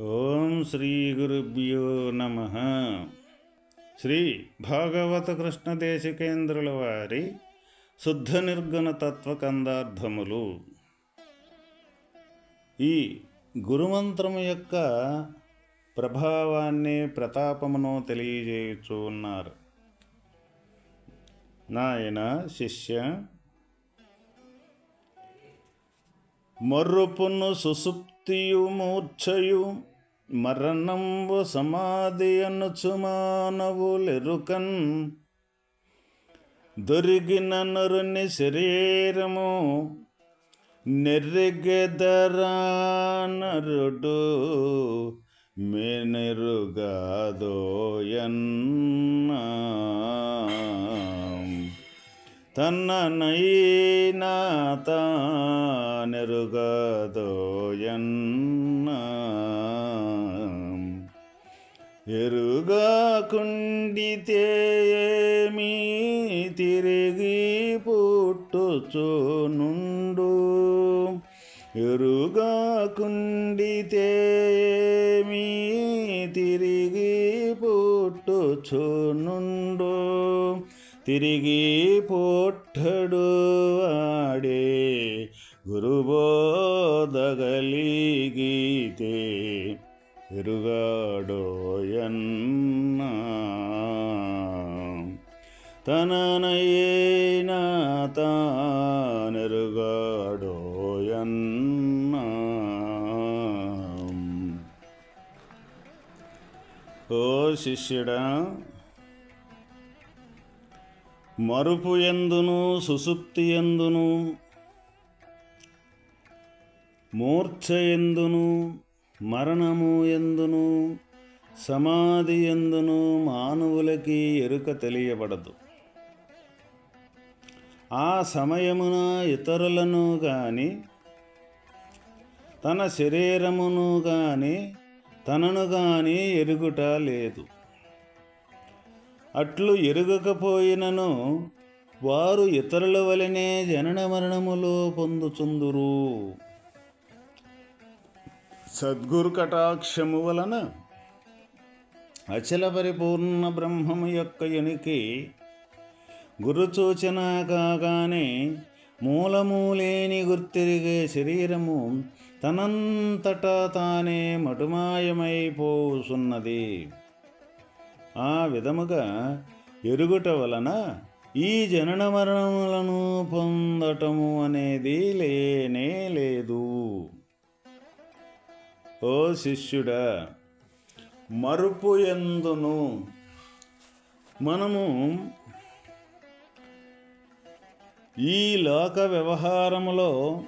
ఓం శ్రీ గురుభ్యో నమ. శ్రీ భాగవత కృష్ణ దేశికేంద్రుల వారి శుద్ధ నిర్గుణ తత్వకందార్థములు ఈ గురుమంత్రము యొక్క ప్రభావాన్ని ప్రతాపమును తెలియజేయచ్చు ఉన్నారు. నాయన శిష్య మర్రుపును సుసుప్తియు మూర్ఛయు మరణంబు సమాధి అనుచుమానవులెరుకన్ దొరికిన నరుని శరీరము నెర్రెగెదరా నరుడు మెనరుగాదోయన్నా. తన్ననైనా తానెరుగదోయన్న. ఎరుగాకుండితే ఏమీ తిరిగి పుట్టుచునుండు. ఎరుగాకుండితే ఏమీ తిరిగి పుట్టుచునుండు. నుండు తిరిగి పొట్టడు ఆడే గురుబోధగలిగితే ఎరుగాడోయన్న తననయేనా తానెరుగాడోయన్న ఓ శిష్యుడా మరుపు ఎందును సుసుప్తి ఎందును మూర్ఛ ఎందును మరణము ఎందును సమాధి ఎందును మానవులకి ఎరుక తెలియబడదు. ఆ సమయమున ఇతరులను గాని తన శరీరమును గాని తనను గాని ఎరుగుట లేదు. అట్లు ఎరుగకపోయినను వారు ఇతరుల వలనే జనన మరణములో పొందుచుందురు. సద్గురు కటాక్షము వలన అచల పరిపూర్ణ బ్రహ్మము యొక్క ఎనికి గురుచూచన కాగానే మూలమూలేని గుర్తిరిగే శరీరము తనంతటా తానే మటుమాయమైపోసున్నది. ఆ విధముగా ఎరుగుట వలన ఈ జనన మరణములను పొందటము అనేది లేనే లేదు. ఓ శిష్యుడా మరుపు ఎందును? మనము ఈ లోక వ్యవహారములో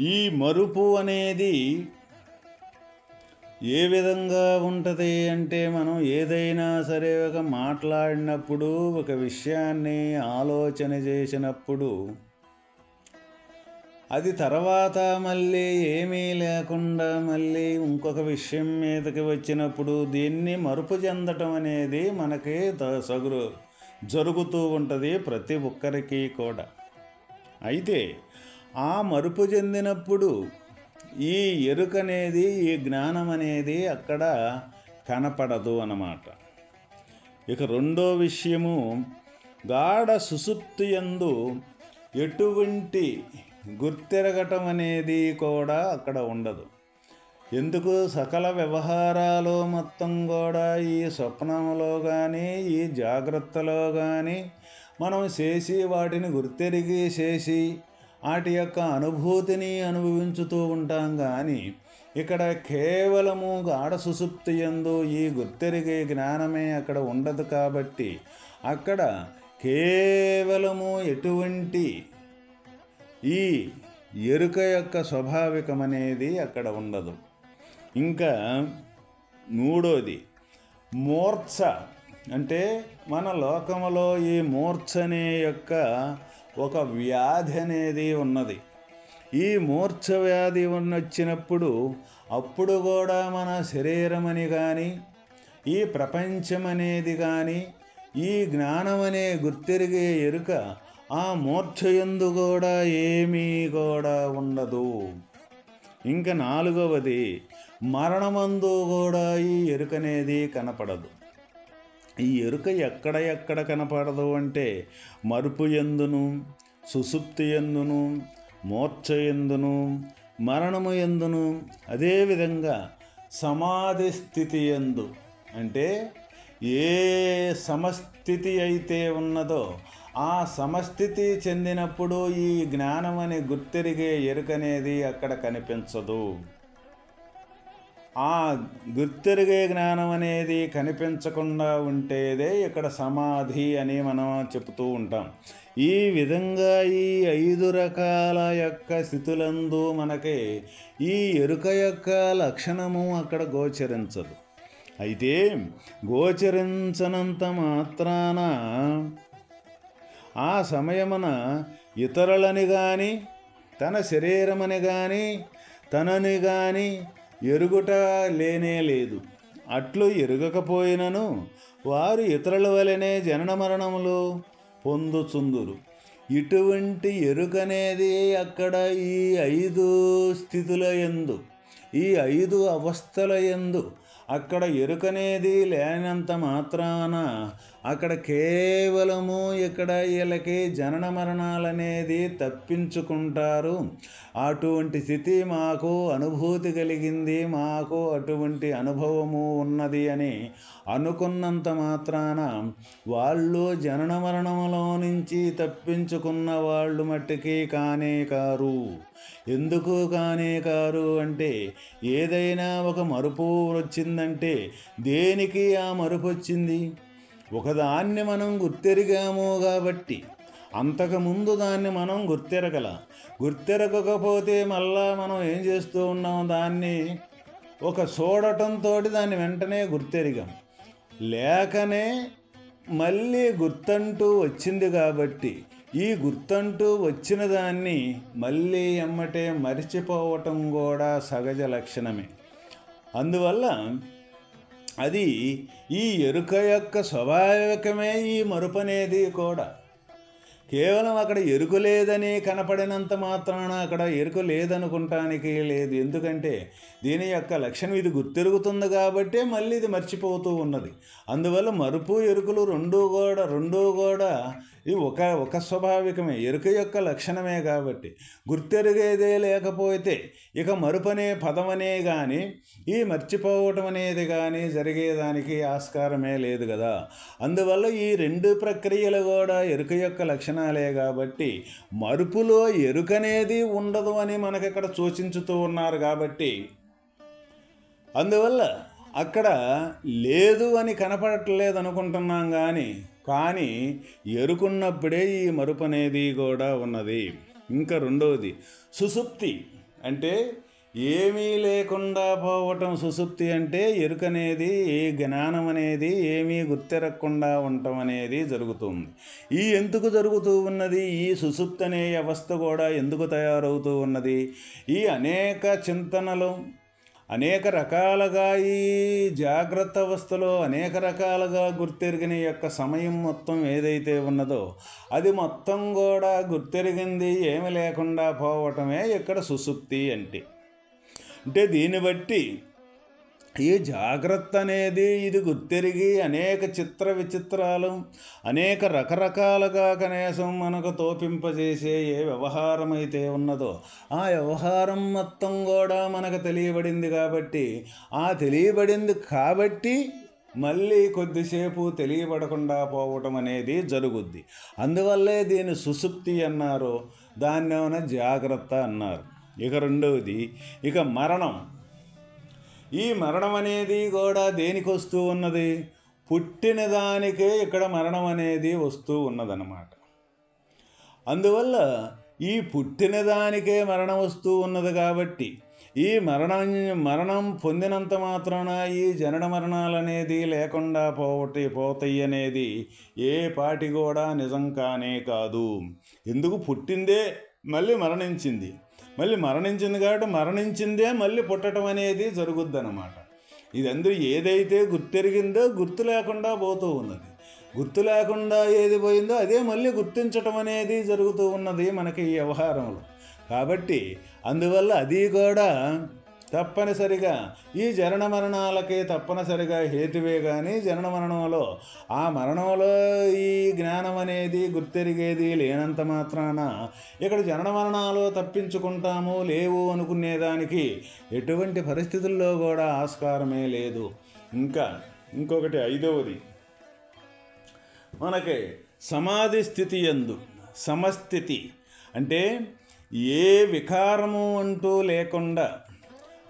ఈ మరుపు అనేది ఏ విధంగా ఉంటుంది అంటే మనం ఏదైనా సరే ఒక మాట్లాడినప్పుడు ఒక విషయాన్ని ఆలోచన చేసినప్పుడు అది తర్వాత మళ్ళీ ఏమీ లేకుండా మళ్ళీ ఇంకొక విషయం మీదకి వచ్చినప్పుడు దీన్ని మరుపు చెందటం అనేది మనకి సగురు జరుగుతూ ఉంటుంది ప్రతి ఒక్కరికి కూడా. అయితే ఆ మరుపు చెందినప్పుడు ఈ ఎరుక అనేది ఈ జ్ఞానం అనేది అక్కడ కనపడదు అన్నమాట. ఇక రెండో విషయము గాఢ సుసుప్తి యందు ఎటువంటి గుర్తెరగటం అనేది కూడా అక్కడ ఉండదు. ఎందుకు? సకల వ్యవహారాలు మొత్తం కూడా ఈ స్వప్నంలో కానీ ఈ జాగ్రత్తలో కానీ మనం చేసి వాటిని గుర్తెరిగి చేసి వాటి యొక్క అనుభూతిని అనుభవించుతూ ఉంటాం కానీ ఇక్కడ కేవలము గాఢ సుసుప్తి ఎందు ఈ గుర్తెరిగే జ్ఞానమే అక్కడ ఉండదు కాబట్టి అక్కడ కేవలము ఎటువంటి ఈ ఎరుక యొక్క స్వాభావికం అనేది అక్కడ ఉండదు. ఇంకా మూడోది మూర్ఛ. అంటే మన లోకములో ఈ మూర్ఛ అనే యొక్క ఒక వ్యాధి అనేది ఉన్నది. ఈ మూర్ఛ వ్యాధి వచ్చినప్పుడు అప్పుడు కూడా మన శరీరమని కానీ ఈ ప్రపంచం అనేది కానీ ఈ జ్ఞానం అనే గుర్తెరిగే ఎరుక ఆ మూర్ఛయందు కూడా ఏమీ కూడా ఉండదు. ఇంకా నాలుగవది మరణమందు కూడా ఈ ఎరుకనేది కనపడదు. ఈ ఎరుక ఎక్కడ ఎక్కడ కనపడదు అంటే మరుపు ఎందును సుసుప్తి ఎందును మూర్ఛ ఎందును మరణము ఎందును అదేవిధంగా సమాధి స్థితి ఎందు. అంటే ఏ సమస్థితి అయితే ఉన్నదో ఆ సమస్థితి చెందినప్పుడు ఈ జ్ఞానం అని గుర్తెరిగే ఎరుకనేది అక్కడ కనిపించదు. ఆ గుర్తెరిగే జ్ఞానం అనేది కనిపించకుండా ఉంటేదే ఇక్కడ సమాధి అని మనం చెబుతూ ఉంటాం. ఈ విధంగా ఈ ఐదు రకాల యొక్క స్థితులందు మనకి ఈ ఎరుక యొక్క లక్షణము అక్కడ గోచరించదు. అయితే గోచరించనంత మాత్రాన ఆ సమయమున ఇతరులని కానీ తన శరీరమని కానీ తనని కానీ ఎరుగుట లేనే లేదు. అట్లు ఎరుగకపోయినను వారు ఇతరుల వలనే జనన మరణములు పొందుచుందురు. ఇటువంటి ఎరుకనేది అక్కడ ఈ ఐదు స్థితుల ఎందు ఈ ఐదు అవస్థల ఎందు అక్కడ ఎరుకనేది లేనంత మాత్రాన అక్కడ కేవలము ఇక్కడ వీళ్ళకి జనన మరణాలనేది తప్పించుకుంటారు. అటువంటి స్థితి మాకు అనుభూతి కలిగింది మాకు అటువంటి అనుభవము ఉన్నది అని అనుకున్నంత మాత్రాన వాళ్ళు జనన మరణములో నుంచి తప్పించుకున్న వాళ్ళు మట్టికి కానే కారు. ఎందుకు కానే కారు అంటే ఏదైనా ఒక మరుపు వచ్చిందంటే దేనికి ఆ మరుపు వచ్చింది? ఒకదాన్ని మనం గుర్తెరిగాము కాబట్టి అంతకుముందు దాన్ని మనం గుర్తెరగల. గుర్తెరగకపోతే మళ్ళా మనం ఏం చేస్తూ ఉన్నాం? దాన్ని ఒక చూడటంతో దాన్ని వెంటనే గుర్తెరిగాం. లేకనే మళ్ళీ గుర్తంటూ వచ్చింది కాబట్టి ఈ గుర్తంటూ వచ్చిన దాన్ని మళ్ళీ ఎమ్మటే మరిచిపోవటం కూడా సహజ లక్షణమే. అందువల్ల అది ఈ ఎరుక యొక్క స్వాభావికమే ఈ మరుపు అనేది కూడా. కేవలం అక్కడ ఎరుకు లేదని కనపడినంత మాత్రాన అక్కడ ఎరుకు లేదనుకుంటానికి లేదు. ఎందుకంటే దీని యొక్క లక్షణం ఇది గుర్తెరుగుతుంది కాబట్టే మళ్ళీ ఇది మర్చిపోతూ ఉన్నది. అందువల్ల మరుపు ఎరుకులు రెండూ కూడా రెండూ కూడా ఇది ఒక ఒక స్వాభావికమే. ఎరుక యొక్క లక్షణమే కాబట్టి. గుర్తెరిగేదే లేకపోతే ఇక మరుపనే పదమనే కానీ ఈ మర్చిపోవటం అనేది కానీ జరిగేదానికి ఆస్కారమే లేదు కదా అందువల్ల ఈ రెండు ప్రక్రియలు కూడా ఎరుక యొక్క లక్షణాలే కాబట్టి మరుపులో ఎరుకనేది ఉండదు అని మనకి ఇక్కడ సూచించుతూ ఉన్నారు కాబట్టి. అందువల్ల అక్కడ లేదు అని కనపడట్లేదు అనుకుంటున్నాం కానీ కానీ ఎరుకున్నప్పుడే ఈ మరుపు అనేది కూడా ఉన్నది. ఇంకా రెండవది సుసుప్తి అంటే ఏమీ లేకుండా పోవటం సుసుప్తి అంటే ఎరుకనేది ఏ జ్ఞానం అనేది ఏమీ గుర్తెరగకుండా ఉండటం అనేది జరుగుతుంది. ఈ ఎందుకు జరుగుతూ ఉన్నది? ఈ సుసుప్తి అనే అవస్థ కూడా ఎందుకు తయారవుతూ ఉన్నది? ఈ అనేక చింతనలు అనేక రకాలుగా ఈ జాగ్రత్త అవస్థలో అనేక రకాలుగా గుర్తెరిగిన యొక్క సమయం మొత్తం ఏదైతే ఉన్నదో అది మొత్తం కూడా గుర్తెరిగింది ఏమి లేకుండా పోవటమే ఇక్కడ సుసుప్తి అంటే. అంటే దీన్ని బట్టి ఈ జాగ్రత్త అనేది ఇది గుర్తెరిగి అనేక చిత్ర విచిత్రాలు అనేక రకరకాలుగా కనీసం మనకు తోపింపజేసే ఏ వ్యవహారం అయితే ఉన్నదో ఆ వ్యవహారం మొత్తం కూడా మనకు తెలియబడింది కాబట్టి ఆ తెలియబడింది కాబట్టి మళ్ళీ కొద్దిసేపు తెలియబడకుండా పోవటం అనేది జరుగుద్ది. అందువల్లే దీని సుసుప్తి అన్నారు దాన్ని ఏమైనా జాగ్రత్త అన్నారు. ఇక రెండవది ఇక మరణం. ఈ మరణం అనేది కూడా దేనికి వస్తూ ఉన్నది? పుట్టిన దానికే ఇక్కడ మరణం అనేది వస్తూ ఉన్నదన్నమాట. అందువల్ల ఈ పుట్టిన దానికే మరణం వస్తూ ఉన్నది కాబట్టి ఈ మరణం మరణం పొందినంత మాత్రాన ఈ జనన మరణాలు అనేది లేకుండా పోవటి పోతాయి అనేది ఏ పాటి కూడా నిజం కానే కాదు. ఎందుకు పుట్టిందే మళ్ళీ మరణించింది? మళ్ళీ మరణించింది కాబట్టి మరణించిందే మళ్ళీ పుట్టడం అనేది జరుగుద్ది అనమాట ఇదందరూ ఏదైతే గుర్తెరిగిందో గుర్తు లేకుండా పోతూ ఉన్నది. గుర్తు లేకుండా ఏది పోయిందో అదే మళ్ళీ గుర్తించటం అనేది జరుగుతూ ఉన్నది మనకి ఈ వ్యవహారంలో. కాబట్టి అందువల్ల అది కూడా తప్పనిసరిగా. ఈ జనన మరణాలకి తప్పనిసరిగా హేతువే కానీ జనన మరణంలో ఆ మరణంలో ఈ జ్ఞానం అనేది గుర్తెరిగేది లేనంత మాత్రాన. ఇక్కడ జనన మరణాలు తప్పించుకుంటాము లేవు అనుకునేదానికి ఎటువంటి పరిస్థితుల్లో కూడా ఆస్కారమే లేదు. ఇంకా ఇంకొకటి ఐదవది. మనకి సమాధి స్థితి ఎందు సమస్థితి అంటే ఏ వికారము అంటూ లేకుండా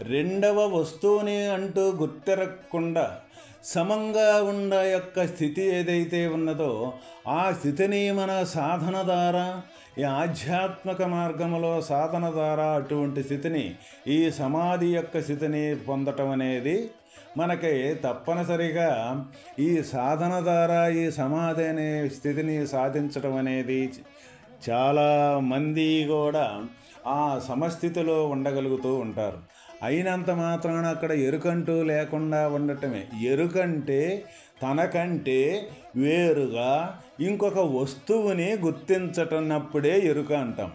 రెండవ వస్తువుని అంటూ గుర్తెరగకుండా సమంగా ఉండ యొక్క స్థితి ఏదైతే ఉన్నదో ఆ స్థితిని మన సాధన ద్వారా ఈ ఆధ్యాత్మిక మార్గంలో సాధన ద్వారా అటువంటి స్థితిని ఈ సమాధి యొక్క స్థితిని పొందటం అనేది మనకి తప్పనిసరిగా ఈ సాధన ద్వారా ఈ సమాధి అనే స్థితిని సాధించడం అనేది చాలా మంది కూడా ఆ సమస్థితిలో ఉండగలుగుతూ ఉంటారు. అయినంత మాత్రాన అక్కడ ఎరుకంటూ లేకుండా ఉండటమే. ఎరుకంటే తనకంటే వేరుగా ఇంకొక వస్తువుని గుర్తించటన్నప్పుడే ఎరుక అంటాం.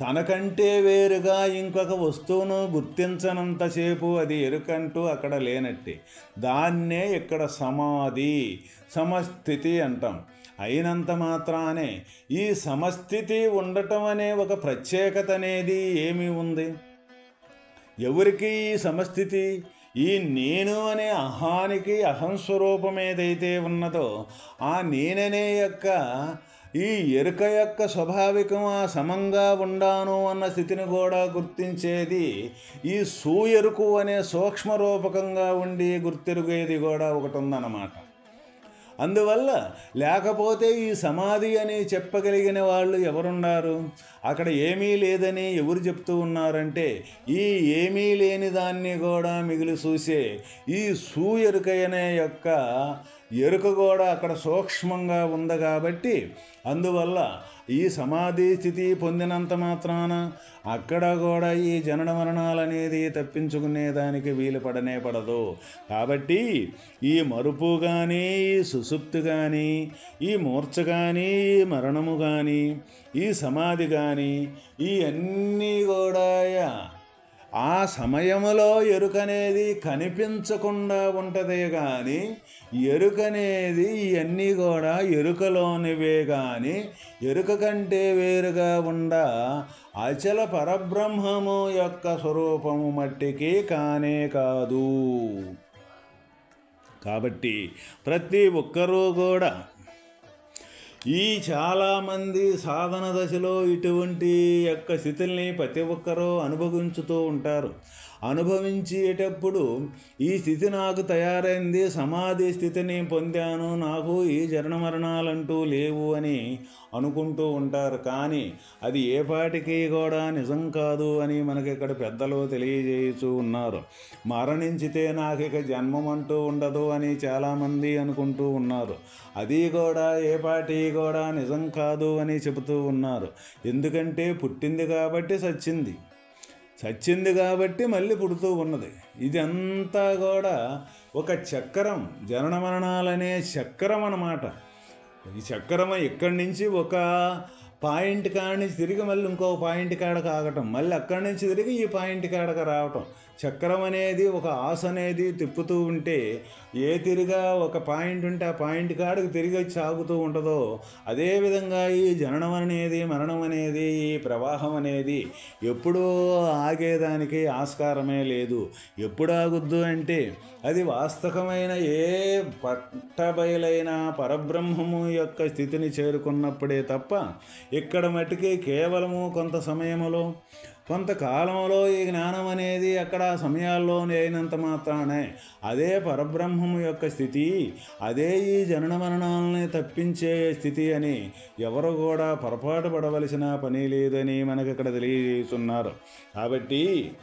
తనకంటే వేరుగా ఇంకొక వస్తువును గుర్తించనంతసేపు అది ఎరుకంటూ అక్కడ లేనట్టే. దాన్నే ఇక్కడ సమాధి సమస్థితి అంటాం. అయినంత మాత్రానే ఈ సమస్థితి ఉండటం అనే ఒక ప్రత్యేకత అనేది ఏమి ఉంది? ఎవరికి ఈ సమస్థితి? ఈ నేను అనే అహానికి అహంస్వరూపం ఏదైతే ఉన్నదో ఆ నేననే యొక్క ఈ ఎరుక యొక్క స్వాభావికం ఆ సమంగా ఉండాను అన్న స్థితిని కూడా గుర్తించేది ఈ సూయరుకు అనే సూక్ష్మ రూపకంగా ఉండి గుర్తెరుగేది కూడా ఒకటి ఉందన్నమాట అందువల్ల లేకపోతే ఈ సమాధి అని చెప్పగలిగిన వాళ్ళు ఎవరున్నారు? అక్కడ ఏమీ లేదని ఎవరు చెప్తూ ఉన్నారంటే ఈ ఏమీ లేని దాన్ని కూడా మిగిలి చూసే ఈ సూయరుకయనే యొక్క ఎరుక కూడా అక్కడ సూక్ష్మంగా ఉంది కాబట్టి అందువల్ల ఈ సమాధి స్థితి పొందినంత మాత్రాన అక్కడ కూడా ఈ జనన మరణాలు అనేది తప్పించుకునేదానికి వీలు పడనే పడదు. కాబట్టి ఈ మరుపు కానీ ఈ సుసుప్తి కానీ ఈ మూర్ఛ కానీ ఈ మరణము కానీ ఈ సమాధి కానీ ఈ అన్నీ కూడా ఆ సమయంలో ఎరుకనేది కనిపించకుండా ఉంటదే కానీ ఎరుకనేది ఇవన్నీ కూడా ఎరుకలోనివే కానీ ఎరుక కంటే వేరుగా ఉండ అచల పరబ్రహ్మము యొక్క స్వరూపము మట్టికి కానే కాదు. కాబట్టి ప్రతి ఒక్కరూ కూడా ఈ చాలామంది సాధన దశలో ఇటువంటి యొక్క స్థితుల్ని ప్రతి ఒక్కరూ అనుభవించుతూ ఉంటారు. అనుభవించేటప్పుడు ఈ స్థితి నాకు తయారైంది. సమాధి స్థితిని పొందాను. నాకు ఈ జనన మరణాలంటూ లేవు అని అనుకుంటూ ఉంటారు. కానీ అది ఏ పాటికి కూడా నిజం కాదు అని మనకి ఇక్కడ పెద్దలు తెలియజేస్తూ ఉన్నారు. మరణించితే నాకు ఇక జన్మం అంటూ ఉండదు అని చాలామంది అనుకుంటూ ఉన్నారు. అది కూడా ఏ పాటి కూడా నిజం కాదు అని చెబుతూ ఉన్నారు. ఎందుకంటే పుట్టింది కాబట్టి సచ్చింది. చచ్చింది కాబట్టి మళ్ళీ పుడుతూ ఉన్నది. ఇది అంతా కూడా ఒక చక్రం జనన మరణాలనే చక్రం అన్నమాట. ఈ చక్రం ఇక్కడి నుంచి ఒక పాయింట్ కాడ నుంచి తిరిగి మళ్ళీ ఇంకో పాయింట్ కాడకు ఆగటం మళ్ళీ అక్కడి నుంచి తిరిగి ఈ పాయింట్ కాడకు రావటం. చక్రం అనేది ఒక ఆశ అనేది తిప్పుతూ ఉంటే ఏ తిరిగా ఒక పాయింట్ ఉంటే ఆ పాయింట్ కాడికి తిరిగి సాగుతూ ఉంటుందో అదేవిధంగా ఈ జననం అనేది మరణం అనేది ఈ ప్రవాహం అనేది ఎప్పుడూ ఆగేదానికి ఆస్కారమే లేదు. ఎప్పుడు ఆగుద్దు అంటే అది వాస్తవమైన ఏ పట్టబయలైన పరబ్రహ్మము యొక్క స్థితిని చేరుకున్నప్పుడే తప్ప ఇక్కడ మటుకి కేవలము కొంత సమయంలో కొంతకాలంలో ఈ జ్ఞానం అనేది అక్కడ సమయాల్లో అయినంత మాత్రానే అదే పరబ్రహ్మము యొక్క స్థితి అదే ఈ జనన మరణాలని తప్పించే స్థితి అని ఎవరు కూడా పొరపాటు పడవలసిన పని లేదని మనకి ఇక్కడ తెలియజేస్తున్నారు. కాబట్టి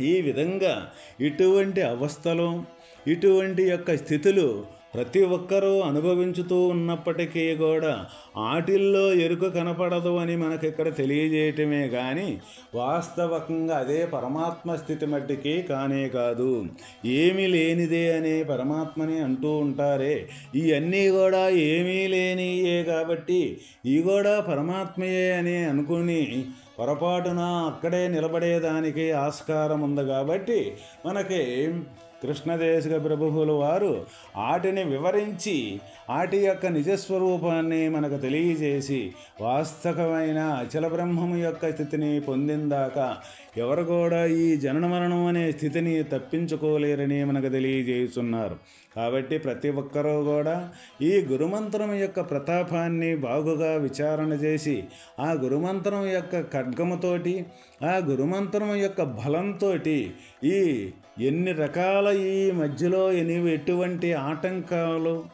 ఈ విధంగా ఇటువంటి అవస్థలు ఇటువంటి యొక్క స్థితులు ప్రతి ఒక్కరూ అనుభవించుతూ ఉన్నప్పటికీ కూడా ఆటిల్లో ఎరుక కనపడదు అని మనకి ఇక్కడ తెలియజేయటమే కానీ వాస్తవకంగా అదే పరమాత్మ స్థితి మట్టికి కానే కాదు. ఏమీ లేనిదే అనే పరమాత్మని అంటూ ఉంటారే. ఇవన్నీ కూడా ఏమీ లేనియే కాబట్టి ఇవి కూడా పరమాత్మయే అని అనుకుని పొరపాటున అక్కడే నిలబడేదానికి ఆస్కారం ఉంది కాబట్టి మనకి కృష్ణదేశిక ప్రభువుల వారు ఆటిని వివరించి ఆటి యొక్క నిజస్వరూపాన్ని మనకు తెలియజేసి వాస్తవమైన అచల బ్రహ్మము యొక్క స్థితిని పొందిందాక ఎవరు కూడా ఈ జనన మరణం అనే స్థితిని తప్పించుకోలేరని మనకు తెలియజేస్తున్నారు. కాబట్టి ప్రతి ఒక్కరూ కూడా ఈ గురుమంత్రం యొక్క ప్రతాపాన్ని బాగుగా విచారణ చేసి ఆ గురుమంత్రం యొక్క ఖడ్గముతోటి ఆ గురుమంత్రం యొక్క బలంతో ఈ ఎన్ని రకాల ఈ మధ్యలో ఎన్ని ఎటువంటి ఆటంకాలు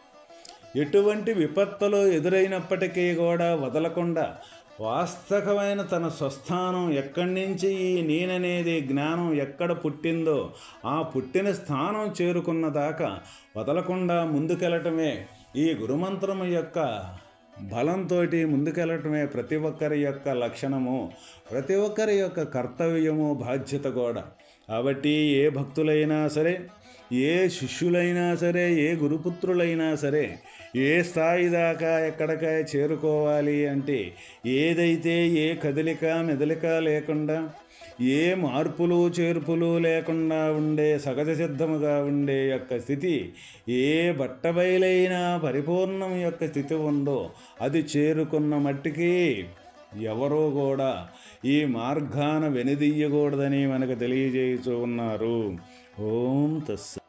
ఎటువంటి విపత్తులు ఎదురైనప్పటికీ కూడా వదలకుండా వాస్తవమైన తన స్వస్థానం ఎక్కడి నుంచి ఈ నేననేది జ్ఞానం ఎక్కడ పుట్టిందో ఆ పుట్టిన స్థానం చేరుకున్న దాకా వదలకుండా ముందుకెళ్ళటమే ఈ గురుమంత్రం యొక్క బలంతో ముందుకెళ్ళటమే ప్రతి ఒక్కరి యొక్క లక్షణము ప్రతి ఒక్కరి యొక్క కర్తవ్యము బాధ్యత కూడా. కాబట్టి ఏ భక్తులైనా సరే ఏ శిష్యులైనా సరే ఏ గురుపుత్రులైనా సరే ఏ స్థాయి దాకా ఎక్కడికా చేరుకోవాలి అంటే ఏదైతే ఏ కదలిక మెదలిక లేకుండా ఏ మార్పులు చేర్పులు లేకుండా ఉండే సగజ సిద్ధముగా ఉండే యొక్క స్థితి ఏ బట్టబయలైన పరిపూర్ణం యొక్క స్థితి ఉందో అది చేరుకున్న మట్టికి ఎవరో కూడా ఈ మార్గాన వెనుదీయకూడదని మనకు తెలియజేస్తూ ఉన్నారు. ఓం తస్స